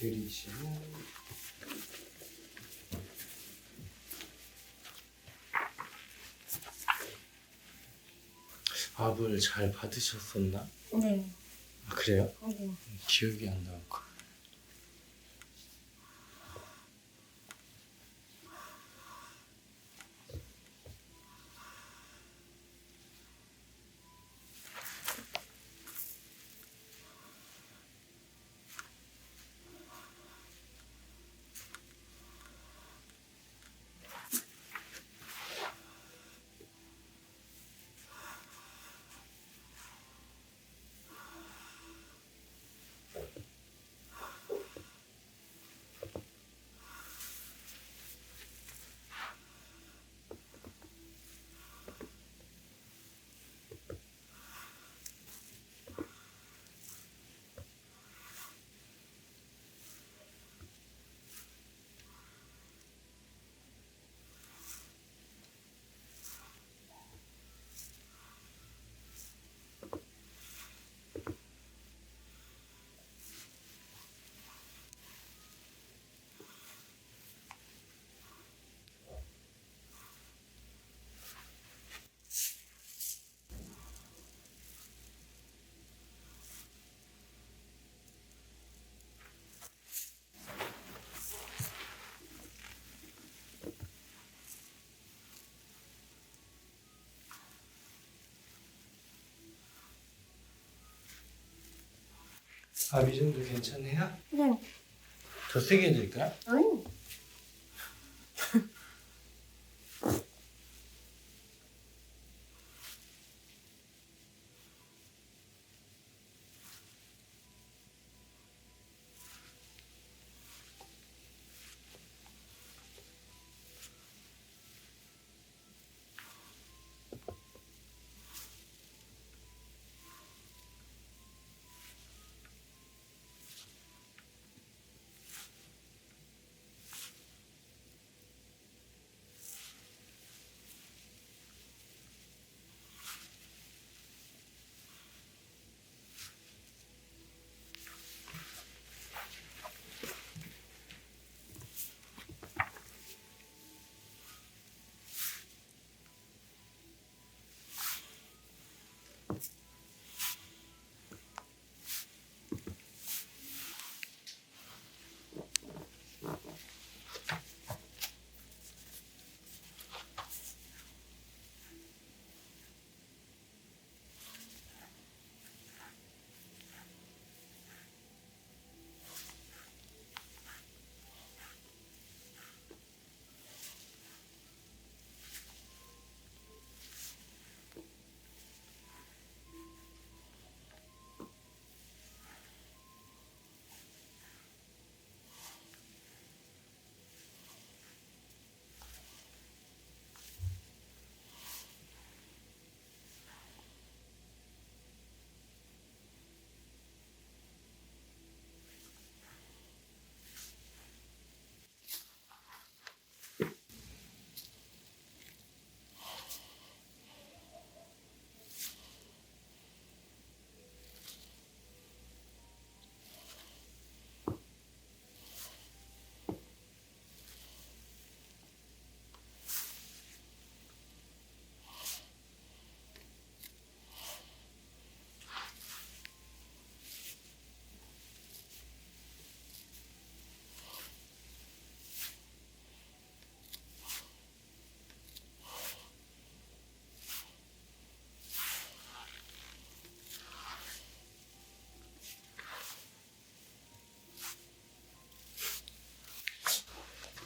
들이쉬고 밥을 잘 받으셨었나? 네. 아, 그래요? 네. 기억이 안 나고. 아, 이 정도 괜찮아요? 네. 더 세게 해드릴까요? 아니.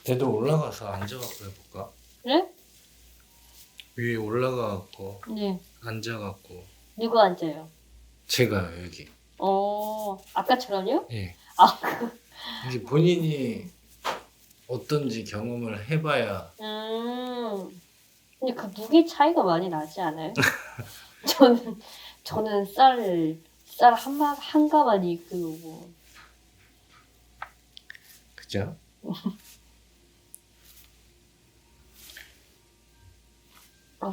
얘도 올라가서 앉아갖고 해볼까? 네? 위에 올라가갖고 네. 앉아갖고 누구 앉아요? 제가요 여기. 어, 아까처럼요? 예. 아, 그, 이제 본인이 어떤지 경험을 해봐야 음. 근데 그 무게 차이가 많이 나지 않아요? 저는, 저는 쌀, 쌀 한, 가만 이끌고. 그죠? 어.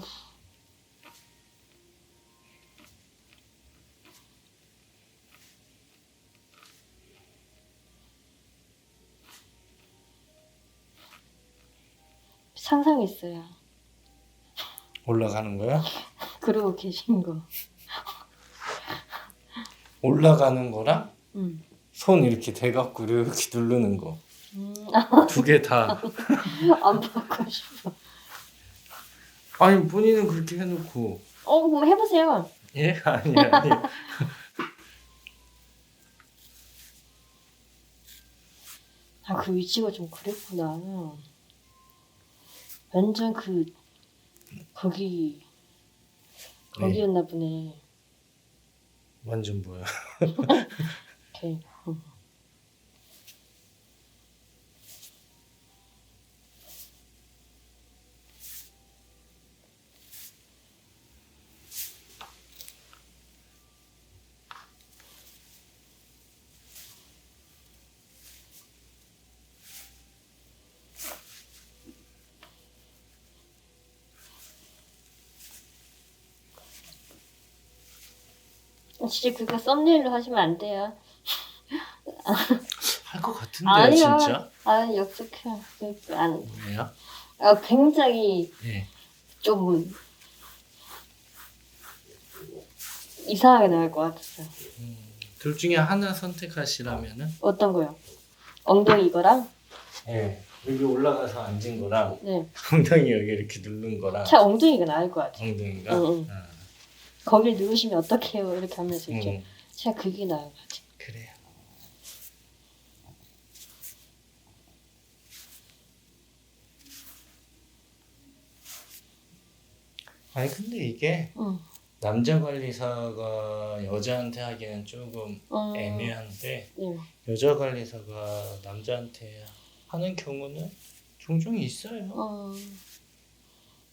상상했어요. 올라가는 거야? 그러고 계신 거. 올라가는 거랑 음. 손 이렇게 대갖고 이렇게 누르는 거. 음. 두개 다. 안 받고 싶어. 아니 본인은 그렇게 해놓고 어, 그럼 해보세요. 예 아니 아니. 아, 그 위치가 좀 그랬구나. 완전 그, 거기, 거기였나 보네. 완전 뭐야? 이렇게. 음. 진짜 그거 썸네일로 하시면 안 돼요. 할 것 같은데 아니야. 진짜? 아, 약속해. 그, 안, 왜요? 아, 굉장히 예. 좀 이상하게 나올 것 같았어요. 둘 중에 하나 선택하시라면은 어떤 거요? 엉덩이 이거랑? 예. 여기 올라가서 앉은 거랑 네. 엉덩이 여기 이렇게 누른 거랑 차 엉덩이가 나을 것 같아요. 엉덩이가 응, 응. 아, 거길 누르시면 어떡해요? 이렇게 하면서 이렇게. 음, 제가 그게 나을 것 같아요. 그래요. 아니 근데 이게 응. 남자 관리사가 여자한테 하기엔 조금 음, 애매한데 네. 여자 관리사가 남자한테 하는 경우는 종종 있어요. 음.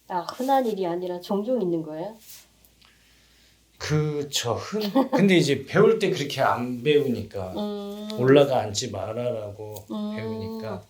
아, 흔한 일이 아니라 종종 있는 거예요? 그저 흔. 근데 이제 배울 때 그렇게 안 배우니까 음. 올라가 앉지 말아라고 음. 배우니까. 어?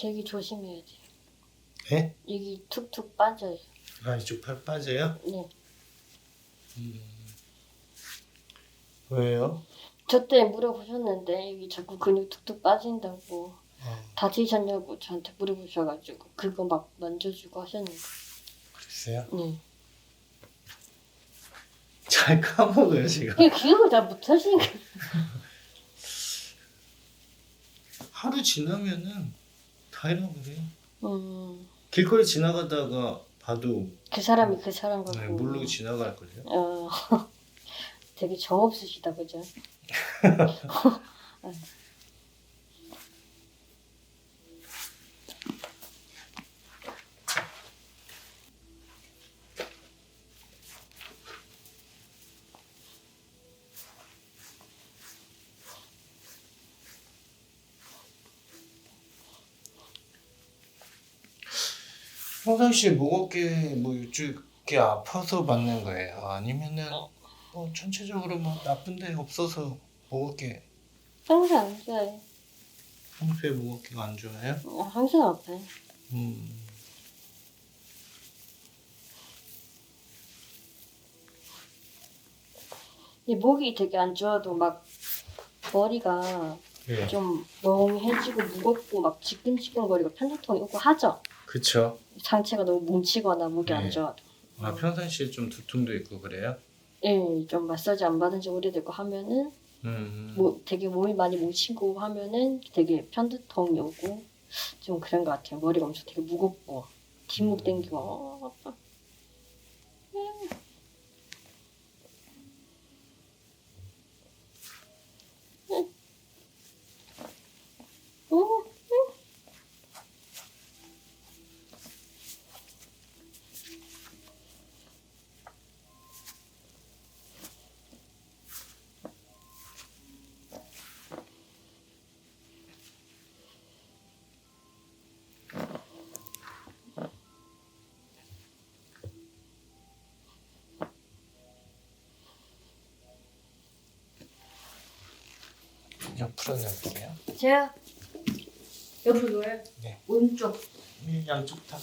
저기 조심해야 돼요. 예? 여기 툭툭 빠져요. 아 이쪽 팔 빠져요? 네. 왜요? 저 때 물어보셨는데 여기 자꾸 근육 툭툭 빠진다고 어, 다치셨냐고 저한테 물어보셔가지고 그거 막 만져주고 하셨는데 글쎄요. 네. 잘 까먹어요. 그냥 기억을 잘 못하시니까 하루 지나면은 다 잃어버려요. 음, 길거리 지나가다가 봐도 그 사람이 그 사람 같고 네, 모르고 지나갈 걸요. 어, 되게 정없으시다 그죠? 평상시에 목 어깨 뭐 이쪽이 아파서 맞는 거예요? 아니면은 뭐 전체적으로 뭐 나쁜 데 없어서 목 어깨 항상 안 좋아요 평소에 목 어깨가 안 좋아요? 어, 항상 아파요 음. 이 목이 되게 안 좋아도 막 머리가 예. 좀 멍해지고 무겁고 막 지끈지끈거리고 편두통이 오고 하죠. 그쵸. 상체가 너무 뭉치거나 목이 네. 안 좋아도. 아 평상시에 좀 두통도 있고 그래요? 예, 좀 마사지 안 받은 지 오래되고 하면은 음. 뭐 되게 몸이 많이 뭉치고 하면은 되게 편두통이 오고 좀 그런 것 같아요. 머리가 엄청 되게 무겁고 뒷목 당기고 어, 아파. 어, 옆으로 넣을게요. 제가 옆으로 놓아요. 네. 오른쪽. 이 양쪽 다.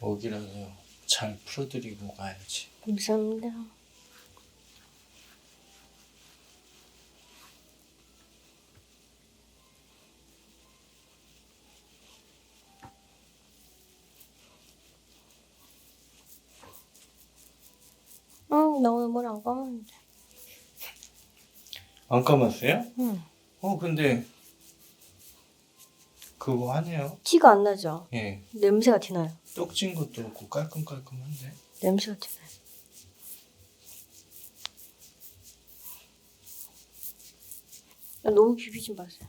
목이라도 잘 풀어드리고 가야지. 감사합니다. 응, 나 오늘 머리 안 감았는데. 안 감았어요? 응. 어 근데 그거 하네요. 티가 안 나죠? 예, 냄새가 티나요. 떡진 것도 없고 깔끔깔끔한데. 냄새가 티나요. 야, 너무 비비지 마세요.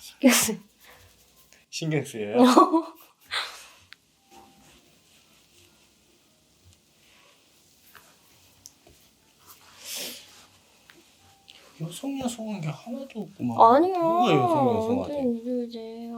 신경 쓰. 신경 쓰여요? 여성 여성한 게 하나도 없구만. 아니요. 뭐가 여성 여성하지? 완전 이제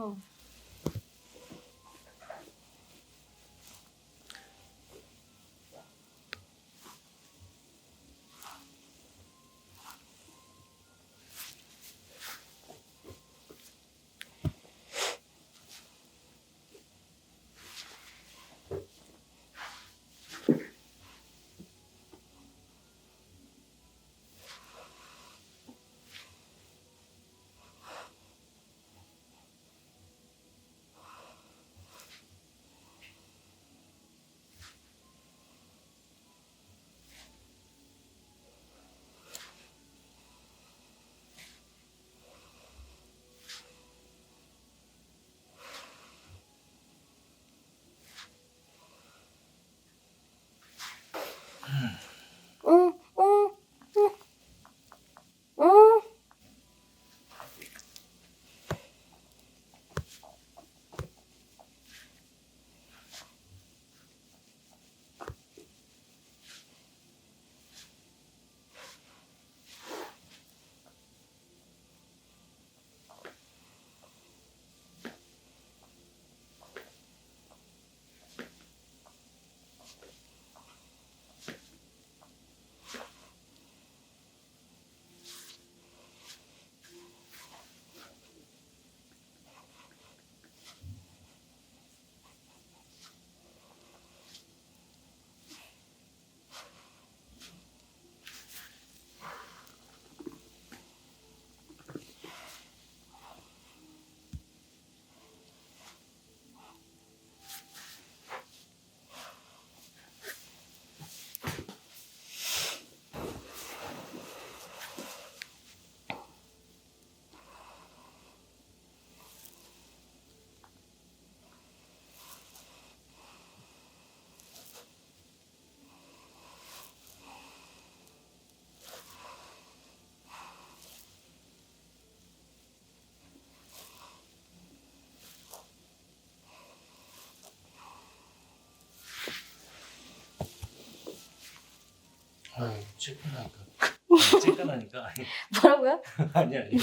찌끈하니까 아니 뭐라고요? 아니 아니.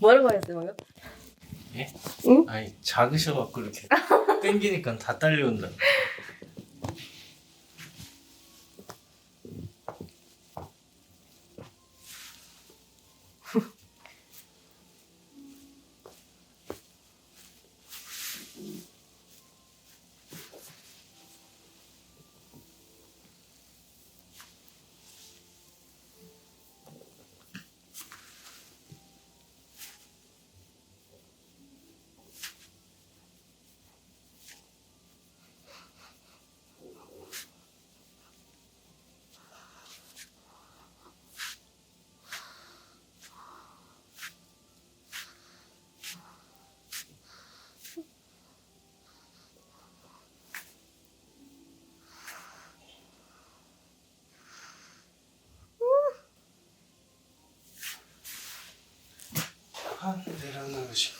뭐라고 했어요, 방금? 예? 응? 아니 작으셔갖고 이렇게 땡기니까 다 딸려온다. 판 내려놓으실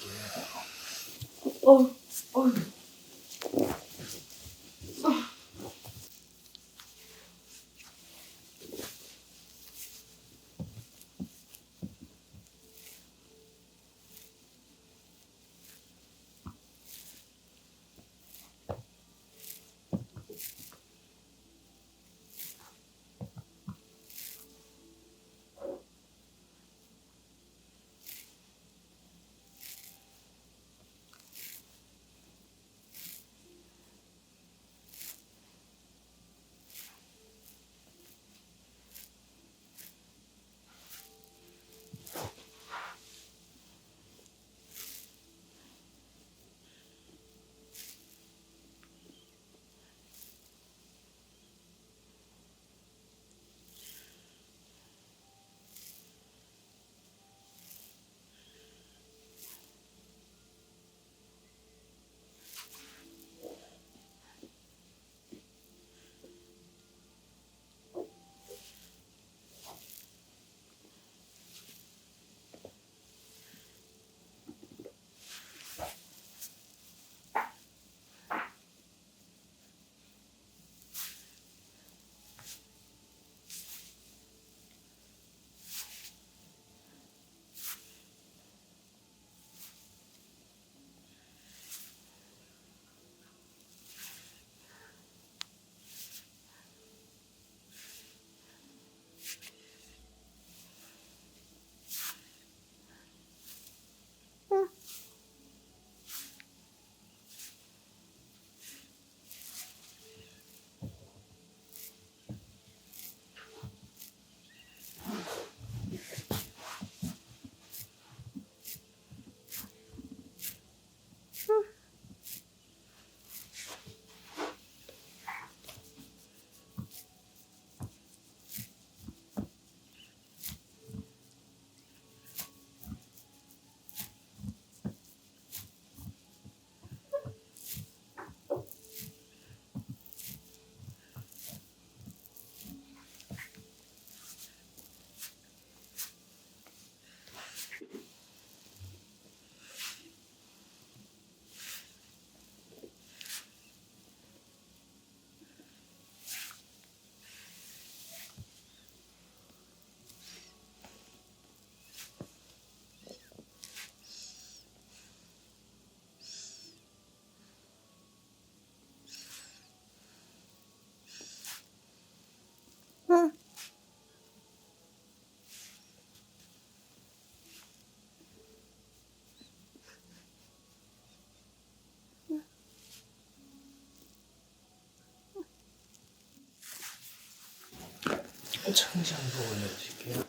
한번 올려드릴게요.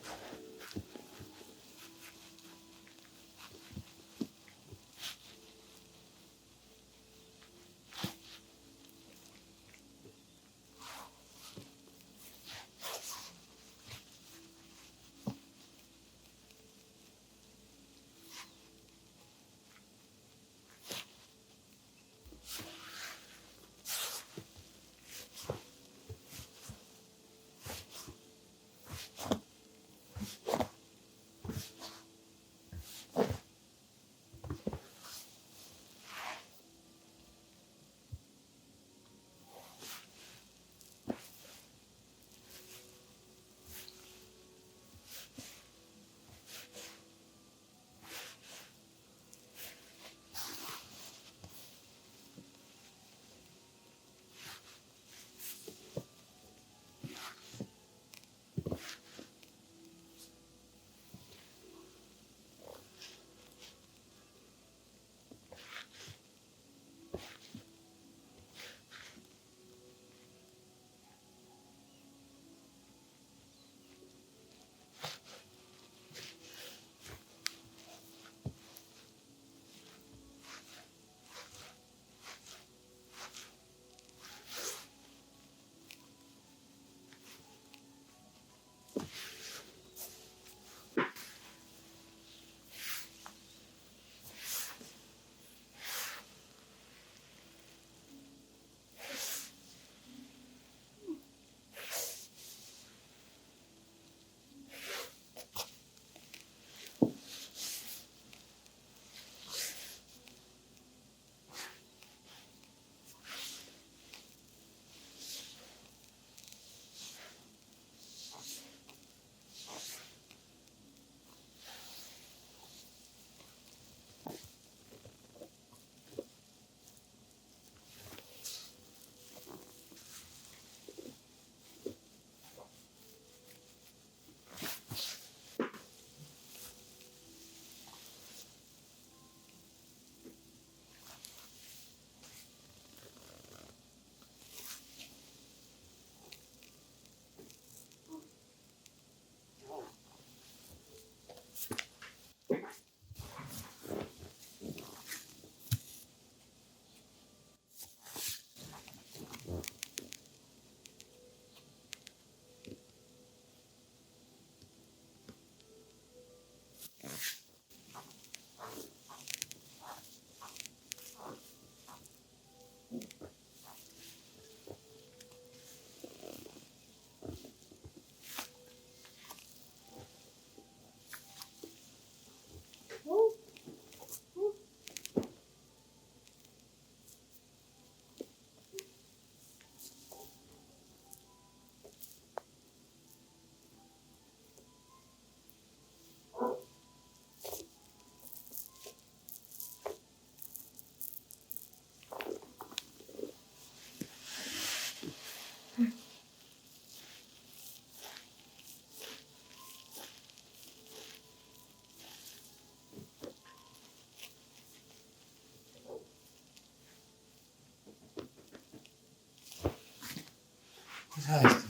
Nice.